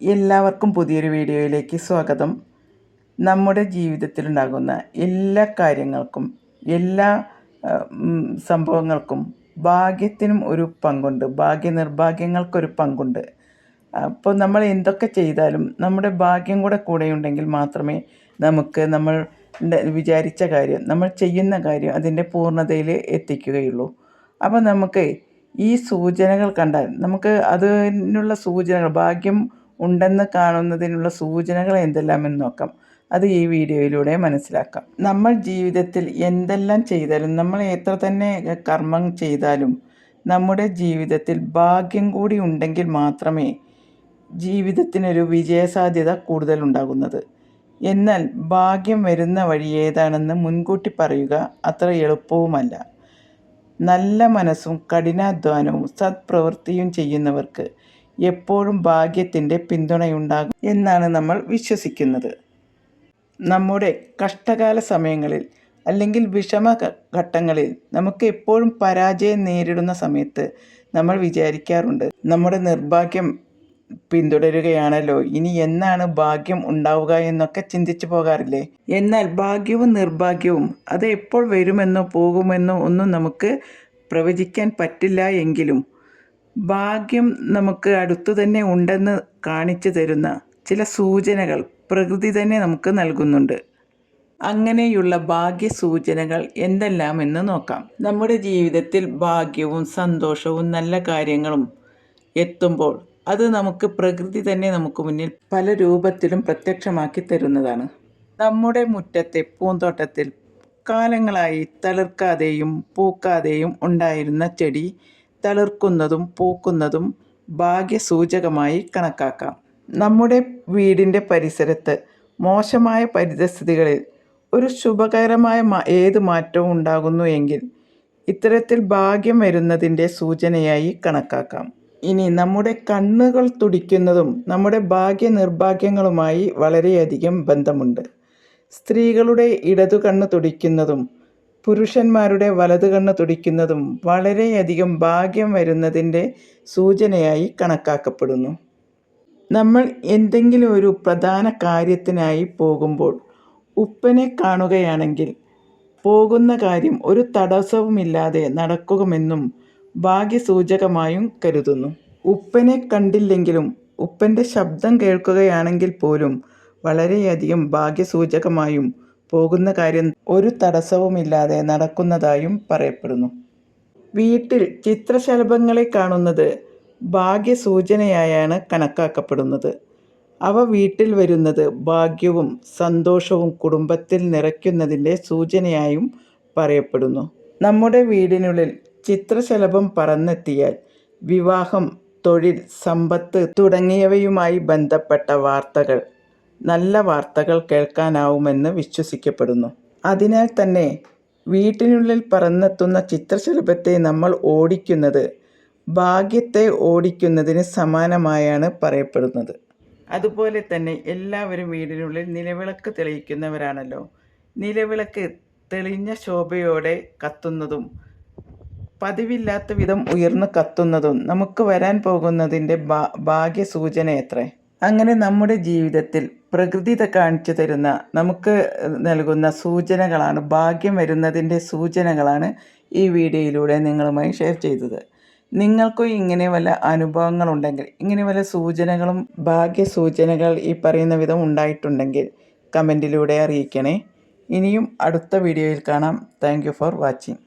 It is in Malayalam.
എല്ലാവർക്കും പുതിയൊരു വീഡിയോയിലേക്ക് സ്വാഗതം. നമ്മുടെ ജീവിതത്തിലുണ്ടാകുന്ന എല്ലാ കാര്യങ്ങൾക്കും എല്ലാ സംഭവങ്ങൾക്കും ഭാഗ്യത്തിനും ഒരു പങ്കുണ്ട്. ഭാഗ്യ നിർഭാഗ്യങ്ങൾക്കൊരു പങ്കുണ്ട്. അപ്പോൾ നമ്മൾ എന്തൊക്കെ ചെയ്താലും നമ്മുടെ ഭാഗ്യം കൂടെ കൂടെയുണ്ടെങ്കിൽ മാത്രമേ നമുക്ക് നമ്മൾ വിചാരിച്ച കാര്യം നമ്മൾ ചെയ്യുന്ന കാര്യം അതിന്റെ പൂർണതയിൽ എത്തിക്കുകയുള്ളൂ. അപ്പോൾ നമുക്ക് ഈ സൂചനകൾ കണ്ടാൽ നമുക്ക് അതിനുള്ള സൂചനകൾ ഭാഗ്യം ഉണ്ടെന്ന് കാണുന്നതിനുള്ള സൂചനകൾ എന്തെല്ലാമെന്ന് നോക്കാം. അത് ഈ വീഡിയോയിലൂടെ മനസ്സിലാക്കാം. നമ്മൾ ജീവിതത്തിൽ എന്തെല്ലാം ചെയ്താലും നമ്മൾ എത്ര തന്നെ കർമ്മം ചെയ്താലും നമ്മുടെ ജീവിതത്തിൽ ഭാഗ്യം കൂടി ഉണ്ടെങ്കിൽ മാത്രമേ ജീവിതത്തിനൊരു വിജയസാധ്യത കൂടുതലുണ്ടാകുന്നത്. എന്നാൽ ഭാഗ്യം വരുന്ന വഴി ഏതാണെന്ന് മുൻകൂട്ടി പറയുക അത്ര എളുപ്പവുമല്ല. നല്ല മനസ്സും കഠിനാധ്വാനവും സത്പ്രവൃത്തിയും ചെയ്യുന്നവർക്ക് എപ്പോഴും ഭാഗ്യത്തിന്റെ പിന്തുണയുണ്ടാകും എന്നാണ് നമ്മൾ വിശ്വസിക്കുന്നത്. നമ്മുടെ കഷ്ടകാല സമയങ്ങളിൽ അല്ലെങ്കിൽ വിഷമ ഘട്ടങ്ങളിൽ നമുക്ക് എപ്പോഴും പരാജയം നേരിടുന്ന സമയത്ത് നമ്മൾ വിചാരിക്കാറുണ്ട് നമ്മുടെ നിർഭാഗ്യം പിന്തുടരുകയാണല്ലോ ഇനി എന്നാണ് ഭാഗ്യം ഉണ്ടാവുക എന്നൊക്കെ ചിന്തിച്ചു പോകാറില്ലേ? എന്നാൽ ഭാഗ്യവും നിർഭാഗ്യവും അത് എപ്പോൾ വരുമെന്നോ പോകുമെന്നോ ഒന്നും നമുക്ക് പ്രവചിക്കാൻ പറ്റില്ല എങ്കിലും ഭാഗ്യം നമുക്ക് അടുത്തു തന്നെ ഉണ്ടെന്ന് കാണിച്ചു തരുന്ന ചില സൂചനകൾ പ്രകൃതി തന്നെ നമുക്ക് നൽകുന്നുണ്ട്. അങ്ങനെയുള്ള ഭാഗ്യ സൂചനകൾ എന്തെല്ലാമെന്ന് നോക്കാം. നമ്മുടെ ജീവിതത്തിൽ ഭാഗ്യവും സന്തോഷവും നല്ല കാര്യങ്ങളും എത്തുമ്പോൾ അത് നമുക്ക് പ്രകൃതി തന്നെ നമുക്ക് മുന്നിൽ പല രൂപത്തിലും പ്രത്യക്ഷമാക്കി തരുന്നതാണ്. നമ്മുടെ മുറ്റത്തെ പൂന്തോട്ടത്തിൽ കാലങ്ങളായി തളിർക്കാതെയും പൂക്കാതെയും ഉണ്ടായിരുന്ന ചെടി തളിർക്കുന്നതും പൂക്കുന്നതും ഭാഗ്യസൂചകമായി കണക്കാക്കാം. നമ്മുടെ വീടിന്റെ പരിസരത്ത് മോശമായ പരിതസ്ഥിതികളിൽ ഒരു ശുഭകരമായ ഏത് മാറ്റവും ഉണ്ടാകുന്നു എങ്കിൽ ഇത്തരത്തിൽ ഭാഗ്യം വരുന്നതിന്റെ സൂചനയായി കണക്കാക്കാം. ഇനി നമ്മുടെ കണ്ണുകൾ തുടിക്കുന്നതും നമ്മുടെ ഭാഗ്യ നിർഭാഗ്യങ്ങളുമായി വളരെയധികം ബന്ധമുണ്ട്. സ്ത്രീകളുടെ ഇടതു കണ്ണ് തുടിക്കുന്നതും പുരുഷന്മാരുടെ വലതു കണ്ണ് തുടിക്കുന്നതും വളരെയധികം ഭാഗ്യം വരുന്നതിന്റെ സൂചനയായി കണക്കാക്കപ്പെടുന്നു. നമ്മൾ എന്തെങ്കിലും ഒരു പ്രധാന കാര്യത്തിനായി പോകുമ്പോൾ ഉപ്പനെ കാണുകയാണെങ്കിൽ പോകുന്ന കാര്യം ഒരു തടസ്സവുമില്ലാതെ നടക്കുമെന്നും ഭാഗ്യസൂചകമായും കരുതുന്നു. ഉപ്പനെ കണ്ടില്ലെങ്കിലും ഉപ്പന്റെ ശബ്ദം കേൾക്കുകയാണെങ്കിൽ പോലും വളരെയധികം ഭാഗ്യസൂചകമായും പോകുന്ന കാര്യം ഒരു തടസ്സവുമില്ലാതെ നടക്കുന്നതായും പറയപ്പെടുന്നു. വീട്ടിൽ ചിത്രശലഭങ്ങളെ കാണുന്നത് ഭാഗ്യസൂചനയായാണ് കണക്കാക്കപ്പെടുന്നത്. അവ വീട്ടിൽ വരുന്നത് ഭാഗ്യവും സന്തോഷവും കുടുംബത്തിൽ നിറയ്ക്കുന്നതിന്റെ സൂചനയായും പറയപ്പെടുന്നു. നമ്മുടെ വീടിനുള്ളിൽ ചിത്രശലഭം പറന്നെത്തിയാൽ വിവാഹം തൊഴിൽ സമ്പത്ത് തുടങ്ങിയവയുമായി ബന്ധപ്പെട്ട വാർത്തകൾ നല്ല വാർത്തകൾ കേൾക്കാനാവുമെന്ന് വിശ്വസിക്കപ്പെടുന്നു. അതിനാൽ തന്നെ വീട്ടിനുള്ളിൽ പറന്നെത്തുന്ന ചിത്രശലഭത്തെ നമ്മൾ ഓടിക്കുന്നത് ഭാഗ്യത്തെ ഓടിക്കുന്നതിന് സമാനമായാണ് പറയപ്പെടുന്നത്. അതുപോലെ തന്നെ എല്ലാവരും വീടിനുള്ളിൽ നിലവിളക്ക് തെളിയിക്കുന്നവരാണല്ലോ. നിലവിളക്ക് തെളിഞ്ഞ ശോഭയോടെ കത്തുന്നതും പതിവില്ലാത്ത വിധം ഉയർന്നു കത്തുന്നതും നമുക്ക് വരാൻ പോകുന്നതിന്റെ ഭാ ഭാഗ്യസൂചന എത്രേ? അങ്ങനെ നമ്മുടെ ജീവിതത്തിൽ പ്രകൃതി കാണിച്ചു തരുന്ന നമുക്ക് നൽകുന്ന സൂചനകളാണ് ഭാഗ്യം വരുന്നതിന്റെ സൂചനകളാണ് ഈ വീഡിയോയിലൂടെ നിങ്ങളുമായി ഷെയർ ചെയ്തത്. നിങ്ങൾക്കും ഇങ്ങനെ വല്ല അനുഭവങ്ങളുണ്ടെങ്കിൽ ഇങ്ങനെ വല്ല സൂചനകളും ഭാഗ്യ സൂചനകൾ ഈ പറയുന്ന വിധം ഉണ്ടായിട്ടുണ്ടെങ്കിൽ കമന്റിലൂടെ അറിയിക്കണേ. ഇനിയും അടുത്ത വീഡിയോയിൽ കാണാം. Thank for watching